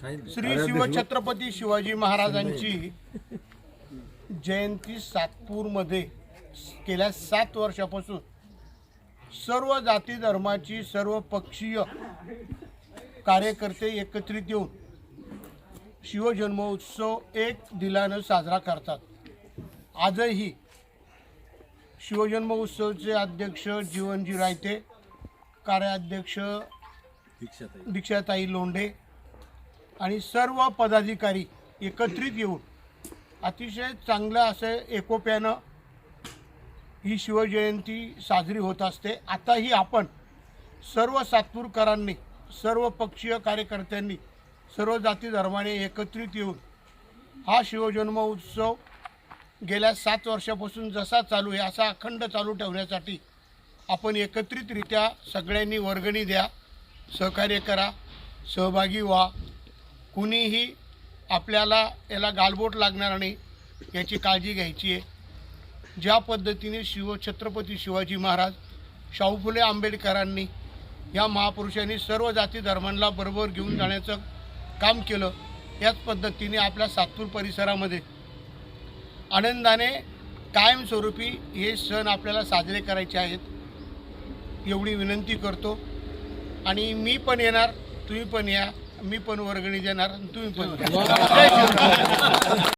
श्री शिवछत्रपती शिवाजी महाराजांची जयंती सातपूरमध्ये गेल्या सात वर्षापासून. सर्व जाती धर्माची सर्व पक्षीय कार्यकर्ते एकत्रित येऊन शिवजन्मोत्सव एक दिलानं साजरा करतात. आजही शिवजन्मोत्सवचे अध्यक्ष जीवनजी रायते कार्याध्यक्ष दीक्षाताई लोंढे आणि सर्व पदाधिकारी एकत्रित येऊन अतिशय चांगलं असं एकोप्यानं ही शिवजयंती साजरी होत असते. आताही आपण सर्व सातपूरकरांनी सर्व पक्षीय कार्यकर्त्यांनी सर्व जाती धर्माने एकत्रित येऊन हा शिवजन्म उत्सव गेल्या सात वर्षापासून जसा चालू आहे असा अखंड चालू ठेवण्यासाठी आपण एकत्रितरित्या सगळ्यांनी वर्गणी द्या. सहकार्य करा सहभागी व्हा. कुणीही आपल्याला याला गालबोट लागणार नाही याची काळजी घ्यायची आहे. ज्या पद्धतीने शिव छत्रपती शिवाजी महाराज शाहू फुले आंबेडकरांनी या महापुरुषांनी सर्व जाती धर्मांना बरोबर घेऊन जाण्याचं काम केलं याच पद्धतीने आपल्या सातपूर परिसरामध्ये आनंदाने कायमस्वरूपी हे सण आपल्याला साजरे करायचे आहेत एवढी विनंती करतो. आणि मी पण येणार तुम्ही पण या. मी पण वर्गणी देणार आणि तुम्ही पण.